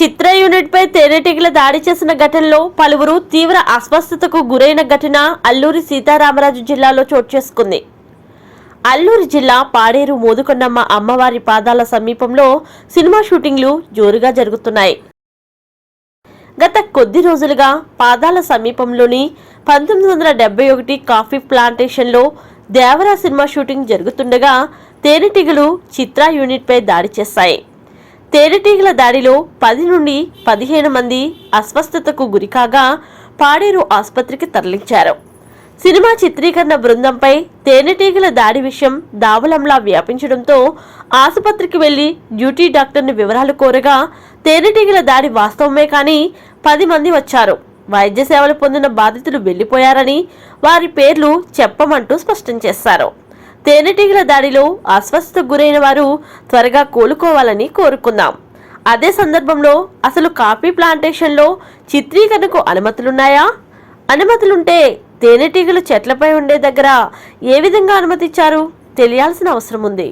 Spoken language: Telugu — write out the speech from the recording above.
చిత్ర యూనిట్పై తేనెటీగల దాడి చేసిన ఘటనలో పలువురు తీవ్ర అస్వస్థతకు గురైన ఘటన అల్లూరి సీతారామరాజు జిల్లాలో చోటు చేసుకుంది. అల్లూరి జిల్లా పాడేరు మోదుకొండమ్మ అమ్మవారి పాదాల సమీపంలో సినిమా షూటింగ్లు జోరుగా జరుగుతున్నాయి. గత కొద్ది రోజులుగా పాదాల సమీపంలోని పంతొమ్మిది వందల డెబ్బై ఒకటి కాఫీ ప్లాంటేషన్లో దేవరా సినిమా షూటింగ్ జరుగుతుండగా తేనెటీగలు చిత్ర యూనిట్పై దాడి చేశాయి. తేనెటీగల దాడిలో పది నుండి పదిహేను మంది అస్వస్థతకు గురికాగా పాడేరు ఆసుపత్రికి తరలించారు. సినిమా చిత్రీకరణ బృందంపై తేనెటీగల దాడి విషయం దావలంలా వ్యాపించడంతో ఆసుపత్రికి వెళ్ళి డ్యూటీ డాక్టర్ని వివరాలు కోరగా తేనెటీగల దాడి వాస్తవమే కానీ పది మంది వచ్చారు. వైద్య సేవలు పొందిన బాధితులు వెళ్ళిపోయారని వారి పేర్లు చెప్పమంటూ స్పష్టం చేశారు. తేనెటీగల దాడిలో అస్వస్థతకు గురైన వారు త్వరగా కోలుకోవాలని కోరుకుందాం. అదే సందర్భంలో అసలు కాఫీ ప్లాంటేషన్లో చిత్రీకరణకు అనుమతులున్నాయా? అనుమతులుంటే తేనెటీగలు చెట్లపై ఉండే దగ్గర ఏ విధంగా అనుమతిచ్చారు? తెలియాల్సిన అవసరం ఉంది